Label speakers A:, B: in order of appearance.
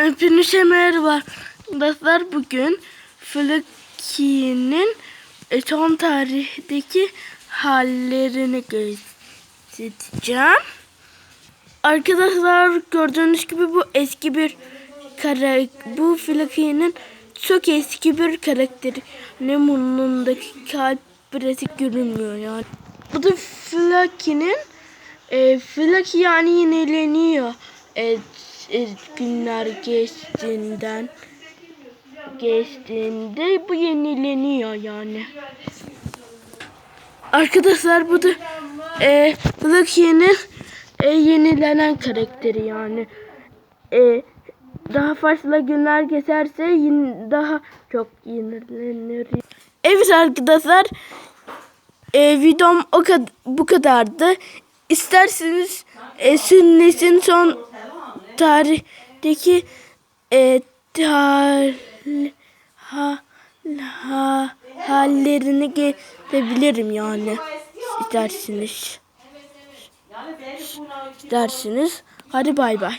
A: Hepinize merhaba. Arkadaşlar bugün Flaky'nin e, son tarihteki hallerini göstereceğim. Arkadaşlar gördüğünüz gibi bu eski bir kara bu Flaky'nin çok eski bir karakteri. Ne burnundaki kalp birazcık görünmüyor yani. Bu da Flaky'nin e, Flaky yani yenileniyor. E, e, günler geçtiğinden geçtiğinde bu yenileniyor yani. Arkadaşlar bu da e, Lucky'nin e, yenilenen karakteri yani. E, daha fazla günler geçerse daha çok yenilenir. Evet arkadaşlar e, videom o kad bu kadardı. İsterseniz e, sünnetin son tarihteki e, tar, ha, ha, hallerini gelebilirim yani. İsterseniz. İsterseniz. Hadi bay bay.